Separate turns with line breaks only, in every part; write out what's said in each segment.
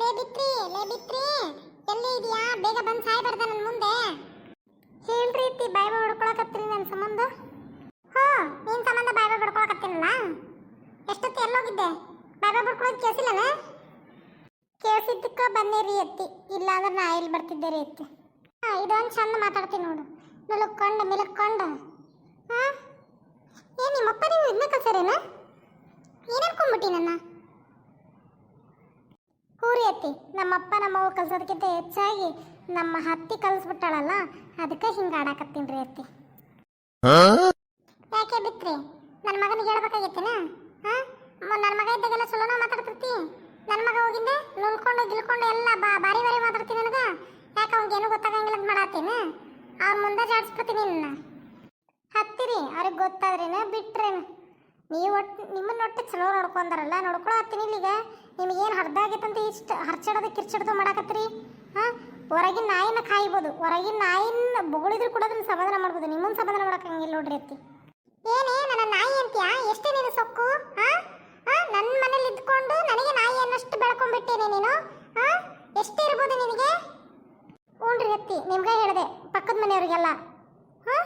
ಲೇ ಬಿತ್ರಿ ಲೇ ಬಿತ್ರಿ. ಎಲ್ಲಿ ಇದೆಯಾ? ಬೇಗ ಬಂದು ಸಾಯ್ಬಾರ್ದ ನನ್ನ ಮುಂದೆ. ಹೇಳ್ರಿ ಇತ್ತಿ ಬಾಯ್ ಬಾಯ್ ಹೊಡ್ಕೊಳಕತ್ತೀನಿ ನನ್ನ ಸಂಬಂಧ? ಹೋ ನಿನ್ನ ಸಂಬಂಧ ಬಾಯ್ ಬಾಯ್ ಹೊಡ್ಕೊಳಕತ್ತೀನಲ್ಲ ಎಷ್ಟೊತ್ತು ಎಲ್ಲೋಗಿದ್ದೆ? ಬಾಯ್ ಬಾಯ್ ಹೊಡ್ಕೊಳೋದು ಕೇಳಿಸಿಲ್ಲನ? ಕೇಳಿಸಿದ್ದಕ್ಕ ರೀ ಎತ್ತಿ. ಇಲ್ಲ ಅಂದ್ರೆ ನಾ ಇಲ್ಲಿ ಬರ್ತಿದ್ದೆ ರೀ ಎತ್ತಿ? ಹಾ, ಇದೊಂದು ಚಂದ ಮಾತಾಡ್ತೀನಿ ನೋಡು. ನುಲುಕ್ಕೊಂಡು, ಮಿಲುಕ್ಕೊಂಡು. ಹಾಂ? ಏನು ನಿಮ್ಮಪ್ಪ ನೀವು ಇದನ್ನ ಕಲ್ಸರೇನ? ಏನು ಅನ್ಕೊಂಡ್ಬಿಟ್ಟಿ ನನ್ನ? ಅತ್ತಿ. ನಮ್ಮಪ್ಪ ನಮ್ಮವ್ವ ಕಲ್ಸೋದಕ್ಕಿಂತ ಹೆಚ್ಚಾಗಿ ನಮ್ಮ ಹತ್ತಿ ಕಲಿಸ್ಬಿಟ್ಟಾಳಲ್ಲ ಅದಕ್ಕೆ ಹಿಂಗ ಆಡಾಕತ್ತೀನಿ ರೀ ಅತ್ತಿ. ಯಾಕೆ ಬಿತ್ರಿ ನನ್ನ ಮಗನಿಗೆ ಹೇಳ್ಬೇಕಾಗಿತ್ತೇನ ಹಾ? ನನ್ನ ಮಗ ಇದ್ದಾಗೆಲ್ಲ ಚಲೋನ ಮಾತಾಡ್ತಿರ್ತಿ? ನನ್ನ ಮಗ ಹೋಗಿಂದೆ ನುಲ್ಕೊಂಡು ಗಿಲ್ಕೊಂಡು ಎಲ್ಲ ಬಾ ಬಾರಿ ಬಾರಿ ಮಾತಾಡ್ತೀನಿ ನನಗೆ. ಯಾಕೆ ಅವ್ನಿಗೆ ಏನೂ ಗೊತ್ತಾಗಂಗಿಲ್ಲ ಅಂತ ಮಾಡಾತೀನಿ ಅವ್ರ ಮುಂದೆ ಜಾಡ್ಸ್ಬಿಡ್ತೀನಿ ನಿನ್ನ. ಹತ್ತಿರಿ ಅವ್ರಿಗೆ ಗೊತ್ತಾದ್ರೇನ ಬಿಟ್ರೇನ? ನೀವು ಒಟ್ಟು ನಿಮ್ಮನ್ನ ಒಟ್ಟು ಚಲೋ ನೋಡ್ಕೊಂಡಾರಲ್ಲ ನೋಡ್ಕೊಳ ಹತ್ತೀನಿ ಇಲ್ಲಿಗ ನಿಮಗೇನು ಹರ್ದಾಗೈತಂತ ಇಷ್ಟು ಹರ್ಚಾಡೋದು, ಕಿರ್ಚಾಡೋದು ಮಾಡಾಕತ್ರಿ ಹಾಂ? ಹೊರಗಿನ ನಾಯಿನ ಕಾಯ್ಬೋದು. ಹೊರಗಿನ ನಾಯಿನ ಬೊಗಳಿದ್ರು ಕೂಡ ಅದನ್ನ ಸಮಾಧಾನ ಮಾಡ್ಬೋದು. ನಿಮ್ಮನ್ನ ಸಮಾಧಾನ ಮಾಡೋಕ್ಕಂಗಿಲ್ಲ ನೋಡ್ರಿ ಅತ್ತಿ. ಏನೇ, ನನ್ನ ನಾಯಿ ಅಂತೀಯಾ? ಎಷ್ಟೇ ನೀನು ಸೊಕ್ಕು, ಹಾಂ? ಹಾಂ? ನನ್ನ ಮನೇಲಿ ಇದ್ಕೊಂಡು ನನಗೆ ನಾಯಿ ಅನ್ನಷ್ಟು ಬೆಳ್ಕೊಂಡ್ಬಿಟ್ಟೇನೆ ನೀನು? ಹಾಂ? ಎಷ್ಟು ಇರ್ಬೋದು ನಿನಗೆ? ಹ್ಞೂನ್ರಿ ಅತ್ತಿ, ನಿಮ್ಗೆ ಹೇಳಿದೆ, ಪಕ್ಕದ ಮನೆಯವ್ರಿಗೆಲ್ಲ. ಹಾಂ?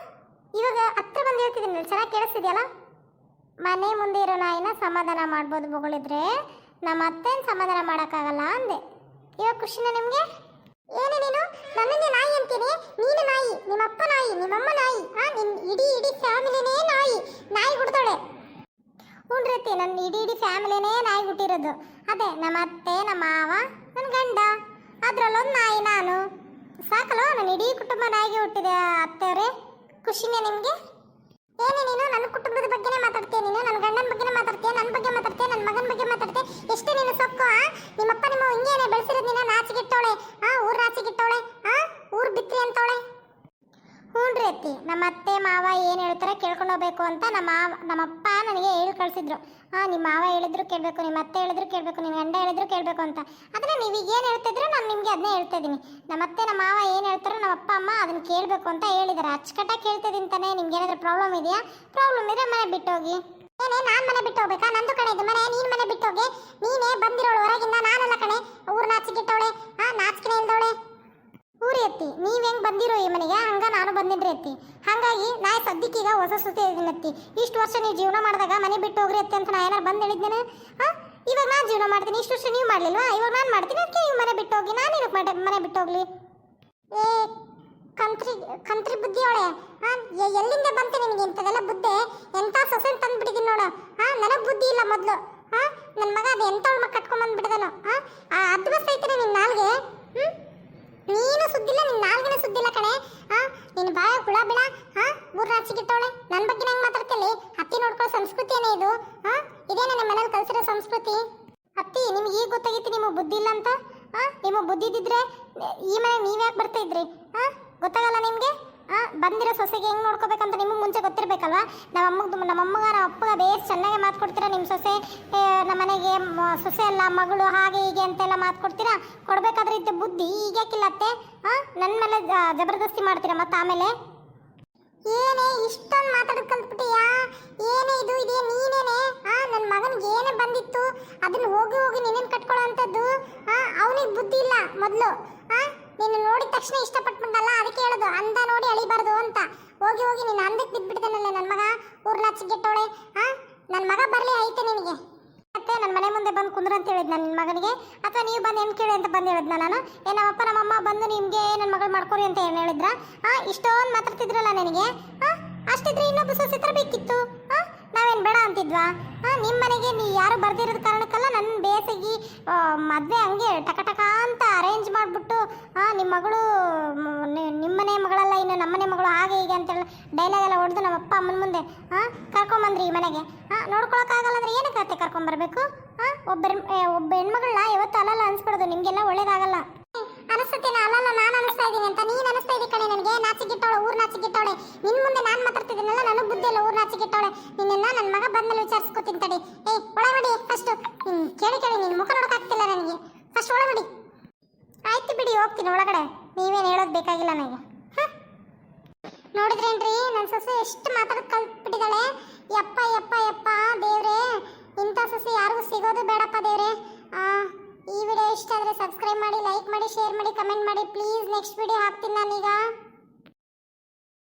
ಇವಾಗ ಹತ್ರ ಬಂದು ಹೇಳ್ತಿದ್ದೀನಿ ಚೆನ್ನಾಗಿ ಕೇಳಿಸ್ತಿದ್ಯಲ್ಲ? ಮನೆ ಮುಂದೆ ಇರೋ ನಾಯಿನ ಸಮಾಧಾನ ಮಾಡ್ಬೋದು ಬೊಗಳಿದ್ರೆ. ನಮ್ಮ ಅತ್ತೆನ ಸಮಾಧಾನ ಮಾಡೋಕ್ಕಾಗಲ್ಲ ಅಂದೆ. ಇವಾಗ ಖುಷಿನ ನಿಮಗೆ? ಏನು ನೀನು? ನನ್ನನ್ನೇ ನಾಯಿ ಅಂತೀನಿ. ನೀನು ನಾಯಿ. ನಿಮ್ಮಪ್ಪ ನಾಯಿ, ನಿಮ್ಮಮ್ಮ ನಾಯಿ. ಆ, ನಿನ್ ಇಡೀ ಇಡೀ ಫ್ಯಾಮಿಲಿನೇ ನಾಯಿ. ನಾಯಿ ಹುಡ್ದೋಳೆ. ಹ್ಞೂನ್ರತಿ ನನ್ನ ಇಡೀ ಇಡೀ ಫ್ಯಾಮಿಲಿನೇ ನಾಯಿ ಹುಟ್ಟಿರೋದು. ಅದೇ, ನಮ್ಮ ಅತ್ತೆ, ನಮ್ಮ ಮಾವ, ನನ್ನ ಗಂಡ. ಅದರಲ್ಲೊಂದು ನಾಯಿ ನಾನು. ಸಾಕಲ್ಲ ನನ್ನ ಇಡೀ ಕುಟುಂಬ ನಾಯಿಗೆ ಹುಟ್ಟಿದೆ ಅತ್ತೆಯವರೇ. ಖುಷಿನೇ ನಿಮಗೆ? ಏನೇ ನೀನು? ನನ್ನ ಕುಟುಂಬದ ಬಗ್ಗೆನೇ ಮಾತಾಡ್ತೀಯ ನೀನು ನನ್ನ ಗಂಡನ ಬಗ್ಗೆನೇ ಮಾತಾಡ್ತೀಯ ನನ್ನ ಬಗ್ಗೆ ಮಾತಾಡ್ತೀಯ ನನ್ನ ಮಗನ ಬಗ್ಗೆ ಮಾತಾಡ್ತೀಯ ಎಷ್ಟು ನೀನು ಸೊಕ್ಕು ಆ ನಿಮ್ಮಪ್ಪ ನಿಮ್ಮ ಹಿಂಗೇನೆ ಬೆಳೆಸಿರೋದು ನೀನು ನಾಚಿಗಿಟ್ಟವಳೆ ಆ ಊರ್ ನಾಚಿಗಿಟ್ಟವಳೆ ಆ ಊರ್ ಬಿತ್ರಿ ಹ್ಞೂ ರೀ ಅತ್ತಿ. ನಮ್ಮ ಅತ್ತೆ, ಮಾವ ಏನು ಹೇಳ್ತಾರೆ ಕೇಳ್ಕೊಂಡು ಹೋಗ್ಬೇಕು ಅಂತ ನಮ್ಮ ನಮ್ಮಪ್ಪ ನನಗೆ ಹೇಳಿ ಕಳಿಸಿದ್ರು. ಹಾಂ ನಿಮ್ಮ ಮಾವ ಹೇಳಿದ್ರು ಕೇಳಬೇಕು ನಿಮ್ಮ ಅತ್ತೆ ಹೇಳಿದ್ರು ಕೇಳಬೇಕು ನಿಮ್ಮ ಗಂಡ ಹೇಳಿದ್ರು ಕೇಳಬೇಕು ಅಂತ. ಅದನ್ನ ನೀವು ಏನು ಹೇಳ್ತಿದ್ರು ನಾನು ನಿಮಗೆ ಅದನ್ನೇ ಹೇಳ್ತಾ ಇದ್ದೀನಿ. ನಮ್ಮ ಅತ್ತೆ, ನಮ್ಮ ಮಾವ ಏನು ಹೇಳ್ತಾರೋ ನಮ್ಮ ಅಪ್ಪ, ಅಮ್ಮ ಅದನ್ನ ಕೇಳಬೇಕು ಅಂತ ಹೇಳಿದ್ದಾರೆ ಅಚ್ಚುಕಟ್ಟಾಗಿ ಕೇಳ್ತಿದ್ದೀನಿ ತಾನೇ. ನಿಮ್ಗೆ ಏನಾದರೂ ಪ್ರಾಬ್ಲಮ್ ಇದೆಯಾ? ಪ್ರಾಬ್ಲಮ್ ಇದ್ರೆ ಮನೆ ಬಿಟ್ಟು ಹೋಗಿ ಏನೇ, ನಾನು ಮನೆ ಬಿಟ್ಟು ಹೋಗ್ಬೇಕಾ? ನಂದು ಕಡೆ ಇದು ಮನೆ, ನೀನು ಮನೆ ಬಿಟ್ಟು ಹೋಗಿ. ನೀನೇ ಬಂದಿರೋಳು ಹೊರಗಿಂದ, ನಾನಲ್ಲ ಕಣೆ. ಊರು ನಾಚಿಕಿಟ್ಟವಳೆ ಹಾಂ ನಾಚಿಕೆ ಇಲ್ದವಳೆ. ಎತ್ತಿ ನೀವ್ ಹೆಂಗ್ ಬಂದಿರೋ ಈ ಮನೆಗೆ? ಹಂಗ ನಾನು ಬಂದಿನ್ರಿ ಎತ್ತಿ ಹಂಗಾಗಿ ನಾ ಸದ್ಯಕ್ಕೀಗ ಹೊಸ ಇದೀನತ್ತಿ ಇಷ್ಟು ವರ್ಷ ನೀವು ಜೀವನ ಮಾಡಿದಾಗ ಮನೆ ಬಿಟ್ಟು ಹೋಗ್ರಿ ಅತ್ತಿ ಅಂತ ನಾ ಏನಾರು ಬಂದು ಹೇಳಿದ್ದೇನೆ ಇವಾಗ ನಾನು ಜೀವನ ಮಾಡ್ತೀನಿ, ಇಷ್ಟು ವರ್ಷ ನೀವು ಮಾಡ್ಲಿಲ್ವಾ? ಇವಾಗ ನಾನು ಮಾಡ್ತೀನಿ ಅದಕ್ಕೆ ನೀವು ಮನೆ ಬಿಟ್ಟು ಹೋಗಿ ನಾನು ಏನಕ್ಕೆ ಮಾಡ, ಮನೆ ಬಿಟ್ಟು ಹೋಗ್ಲಿ. ಏ, ಕಂತ್ರಿ ಕಂತ್ರಿ ಬುದ್ಧಿಯೋಳೆ ಹಾ ಎಲ್ಲಿಂದ ಬಂತು ನಿನಗೆ ಇಂಥದೆಲ್ಲ ಬುದ್ಧಿ? ಎಂಥ ಸೊಸೆ ತಂದ್ಬಿಟ್ಟಿದ್ದೀನಿ ನೋಡು. ಹಾ, ನನಗೆ ಬುದ್ಧಿ ಇಲ್ಲ ಮೊದಲು. ಹಾ ನನ್ನ ಮಗ ಅದು ಎಂಥವಳ ಮಗ ಹಾಂ ಹಾ, ಆ ಅದ್ಭುತ ಐತೆ ನಿನ್ನ ನಾಲ್ಗೆ ಹ್ಮ್ ನೀನು ಸುದ್ದಿಲ್ಲ ನಿನ್ನ ನಾಲ್ಗನ ಸುದ್ದಿಲ್ಲ ಕಣೆ. ಹಾ ನಿನ್ ಬಾಯ ಹುಳ ಬಿಡ ಹಾ ಮೂರ್ ರಾಚಿಗಿಟ್ಟವಳೆ ನನ್ ಬಗ್ಗೆ ನಂಗೆ ಮಾತಾಡ್ತಿಲ್ಲಿ? ಅತ್ತಿ ನೋಡ್ಕೊಳ್ಳೋ ಸಂಸ್ಕೃತಿ ಏನೇ ಇದು? ಹಾ ಇದೇನ ನಮ್ಮ ಮನೇಲಿ ಕಲ್ಸಿರೋ ಸಂಸ್ಕೃತಿ. ಅತ್ತಿ, ನಿಮ್ಗೆ ಈಗ ಗೊತ್ತಾಗೈತಿ ನಿಮಗೆ ಬುದ್ಧಿ ಇಲ್ಲ ಅಂತ? ಹಾ ನಿಮಗೆ ಬುದ್ಧಿ ಇದ್ದಿದ್ರೆ ಈ ಮನೆ ನೀವ್ಯಾಕೆ ಬರ್ತಾ ಇದ್ರಿ? ಹಾ ಗೊತ್ತಾಗಲ್ಲ ನಿಮಗೆ? ಬಂದಿರೋ ಸೊಸೆಗೆ ಹೆಂಗ್ ನೋಡ್ಕೋಬೇಕಂತ ನಿಮಗೆ ಮುಂಚೆ ಗೊತ್ತಿರ್ಬೇಕಲ್ವಾ? ನಮ್ಮ ಅಮ್ಮಗ ನಮ್ಮ ನಮ್ಮ ಅಪ್ಪಗ ಬೇಸ್ ಚೆನ್ನಾಗಿ ಮಾತು ಕೊಡ್ತೀರಾ? ನಿಮ್ಮ ಸೊಸೆ ನಮ್ಮ ಮನೆಗೆ ಸೊಸೆ ಅಲ್ಲ, ಮಗಳು ಹಾಗೆ ಹೀಗೆ ಅಂತೆಲ್ಲ ಮಾತು ಕೊಡ್ತೀರಾ? ಕೊಡ್ಬೇಕಾದ್ರೆ ಇದ್ದ ಬುದ್ಧಿ ಈಗ್ಯಾಕಿಲ್ಲ ಅತ್ತೆ? ಹಾಂ ನನ್ನ ಮೇಲೆ ಜಬರ್ದಸ್ತಿ ಮಾಡ್ತೀರಾ ಮತ್ತೆ ಆಮೇಲೆ? ಏನೇ ಇಷ್ಟೊಂದು ಮಾತಾಡೋದು ಕಲ್ತ್ಬಿಟ್ಟಿಯಾ ಏನೇ ಇದು, ಇದೇ ನೀನೇನೆ? ಆ ನನ್ನ ಮಗನಿಗೆ ಏನೇ ಬಂದಿತ್ತು ಅದನ್ನ ಹೋಗಿ ಹೋಗಿ ನೀನೇನು ಕಟ್ಕೊಳ್ಳೋ ಅಂಥದ್ದು ಅವನಿಗೆ ಬುದ್ಧಿ ಇಲ್ಲ ಮೊದಲು. ನಿನ್ನ ನೋಡಿದ ತಕ್ಷಣ ಇಷ್ಟಪಟ್ಬಿಟ್ಟಲ್ಲ ಅದಕ್ಕೆ ಹೇಳೋದು, ಅಂದ ನೋಡಿ ಅಳಿಬಾರ್ದು ಅಂತ. ಹೋಗಿ ಹೋಗಿ, ನೀನು ಅಂದಕ್ಕೆ ಬಿದ್ದುಬಿಡ್ತಾನಲ್ಲ ನನ್ನ ಮಗ? ಊರ್ನ ಚಿಗ್ಗೆಟ್ಟವಳೆ ಆ? ನನ್ನ ಮಗ ಬರಲಿ, ಐತೆ ನಿನಗೆ. ಮತ್ತೆ ನನ್ನ ಮನೆ ಮುಂದೆ ಬಂದು ಕುಂದ್ರ ಅಂತ ಹೇಳಿದ್ ನನ್ನ ಮಗನಿಗೆ? ಅಥವಾ ನೀವು ಬಂದು ಹೆಣ್ಣು ಕೇಳಿ ಅಂತ ಬಂದು ಹೇಳಿದ್ನ ನಾನು? ಏ, ನಮ್ಮಪ್ಪ, ನಮ್ಮಮ್ಮ ಬಂದು ನಿಮಗೆ ನನ್ನ ಮಗಳು ಮಾಡ್ಕೊರಿ ಅಂತ ಏನು ಹೇಳಿದ್ರ? ಆ, ಇಷ್ಟೊಂದು ಮಾತಾಡ್ತಿದ್ರಲ್ಲ ನನಗೆ? ಆ? ಅಷ್ಟಿದ್ರೆ ಇನ್ನೊಬ್ಬ ಸೊಸೆ ಬೇಕಿತ್ತು. ಆ? ಬೇಡ ಅಂತಿದ್ವಾ? ಹಾ ನಿಮ್ಮ ಮನೆಗೆ ನೀ ಯಾರು ಬರ್ದಿರೋದ ಕಾರಣಕ್ಕಲ್ಲ ನನ್ನ ಬೇಸಗಿ ಮದುವೆ ಹಂಗೆ ಟಕ ಟಕ ಅಂತ ಅರೇಂಜ್ ಮಾಡಿಬಿಟ್ಟು, ಆ ನಿಮ್ಮ ಮಗಳು ನಿಮ್ಮ ಮನೆ ಮಗಳಲ್ಲ, ಇನ್ನು ನಮ್ಮನೆ ಮಗಳು ಹಾಗೆ ಹೀಗೆ ಅಂತೇಳಿ ಡೈಲಾಗ್ ಎಲ್ಲ ಹೊಡೆದು ನಮ್ಮ ಅಪ್ಪ ಅಮ್ಮನ ಮುಂದೆ ಹಾಂ ಕರ್ಕೊಂಬಂದ್ರಿ ಈ ಮನೆಗೆ. ಹಾಂ ನೋಡ್ಕೊಳಕ್ಕಾಗಲ್ಲ ಅಂದ್ರೆ ಏನಕ್ಕೆ ಅತ್ತೆ ಕರ್ಕೊಂಬರ್ಬೇಕು? ಹಾ ಒಬ್ಬ ಒಬ್ಬ ಹೆಣ್ಮಗಳನ್ನ ಇವತ್ತು ಅಲ್ಲಲ್ಲ ಅನ್ಸ್ಬಿಡೋದು, ನಿಮಗೆಲ್ಲ ಒಳ್ಳೇದಾಗಲ್ಲ. ಅನಿಸ್ತೇನೆ, ಅಲ್ಲಲ್ಲ, ನಾನು ಅನಿಸ್ತಾ ಇದ್ದೀನಿ ಅಂತ, ನೀನು ಅನಿಸ್ತಾ ಇದ್ದೀನಿ ಕಣೆ ನನಗೆ ನಾಚಿಗಿಟ್ಟವಳೆ ಊರ್ ನಾಚಿಗಿಟ್ಟವಳೆ ನಿನ್ನ ಮುಂದೆ ನಾನು ಮಾತಾಡ್ತಿದ್ದೀನಲ್ಲ, ನನಗೆ ಬುದ್ಧಿ ಇಲ್ಲ, ಊರ್ ನಾಚಿಗಿಟ್ಟವಳೆ ನಿನ್ನ ನನ್ನ ಮಗ ಬಂದ್ಮೇಲೆ ವಿಚಾರಿಸ್ಕೊತೀನಿ ತಡಿ. ಏ ಒಳಗಡಿ ಫಸ್ಟ್ ಕೇಳಿ ಕೇಳಿ ನಿನ್ನ ಮುಖ ನೋಡೋಕ್ಕಾಗ್ತಿಲ್ಲ ನನಗೆ. ಫಸ್ಟ್ ಒಳಗಡಿ ಆಯ್ತು ಬಿಡಿ, ಹೋಗ್ತೀನಿ ಒಳಗಡೆ. ನೀವೇನು ಹೇಳೋದು ಬೇಕಾಗಿಲ್ಲ ನನಗೆ? ನೋಡಿದ್ರೇನ್ರಿ ನನ್ನ ಸೊಸೆ ಎಷ್ಟು ಮಾತಾಡೋದು ಕಲ್ತ್ಬಿಟ್ಟಿದ್ದಾಳೆ ಯಪ್ಪ ಯಪ್ಪ ಯಪ್ಪ, ದೇವ್ರೆ. ಇಂಥ ಸೊಸೆ ಯಾರಿಗೂ ಸಿಗೋದು ಬೇಡಪ್ಪ ದೇವ್ರೆ. ಈ ವಿಡಿಯೋ ಇಷ್ಟ ಆದರೆ ಸಬ್ಸ್ಕ್ರೈಬ್ ಮಾಡಿ ಲೈಕ್ ಮಾಡಿ ಶೇರ್ ಮಾಡಿ ಕಮೆಂಟ್ ಮಾಡಿ. ಪ್ಲೀಸ್ ನೆಕ್ಸ್ಟ್ ವಿಡಿಯೋ ಹಾಕ್ತೀನಿ ನಾನೀಗ.